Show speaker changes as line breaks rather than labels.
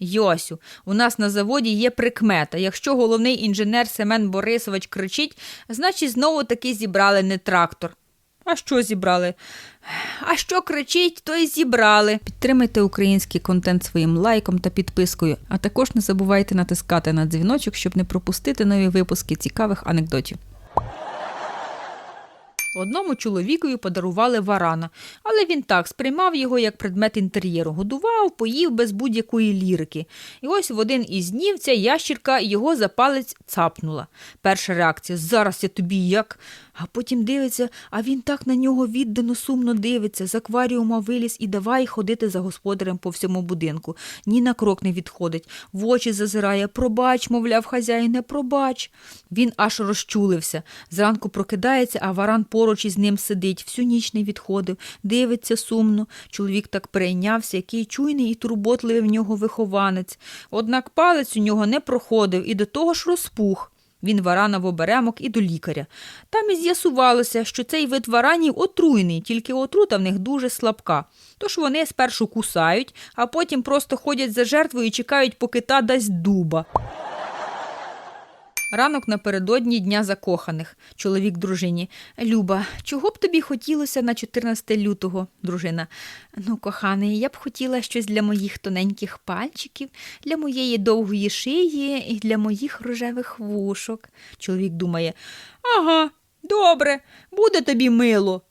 Йосю, у нас на заводі є прикмета. Якщо головний інженер Семен Борисович кричить, значить знову таки зібрали не трактор. А що зібрали? А що кричить, то й зібрали. Підтримайте український контент своїм лайком та підпискою, а також не забувайте натискати на дзвіночок, щоб не пропустити нові випуски цікавих анекдотів. Одному чоловікові подарували варана, але він так сприймав його як предмет інтер'єру, годував, поїв без будь-якої лірики. І ось в один із днів ця ящірка його за палець цапнула. Перша реакція зараз я тобі як. А потім дивиться, а він так на нього віддано сумно дивиться, з акваріума виліз і давай ходити за господарем по всьому будинку. Ні на крок не відходить, в очі зазирає, пробач, мовляв, хазяїне, пробач. Він аж розчулився. Зранку прокидається, а варан поруч із ним сидить, всю ніч не відходив, дивиться сумно. Чоловік так перейнявся, який чуйний і турботливий в нього вихованець. Однак палець у нього не проходив і до того ж розпух. Він варана в оберемок і до лікаря. Там і з'ясувалося, що цей вид варанів отруйний, тільки отрута в них дуже слабка. Тож вони спершу кусають, а потім просто ходять за жертвою і чекають, поки та дасть дуба. Ранок напередодні дня закоханих. Чоловік дружині. Люба, чого б тобі хотілося на 14 лютого, дружина? Ну, коханий, я б хотіла щось для моїх тоненьких пальчиків, для моєї довгої шиї і для моїх рожевих вушок. Чоловік думає: Ага, добре, буде тобі мило.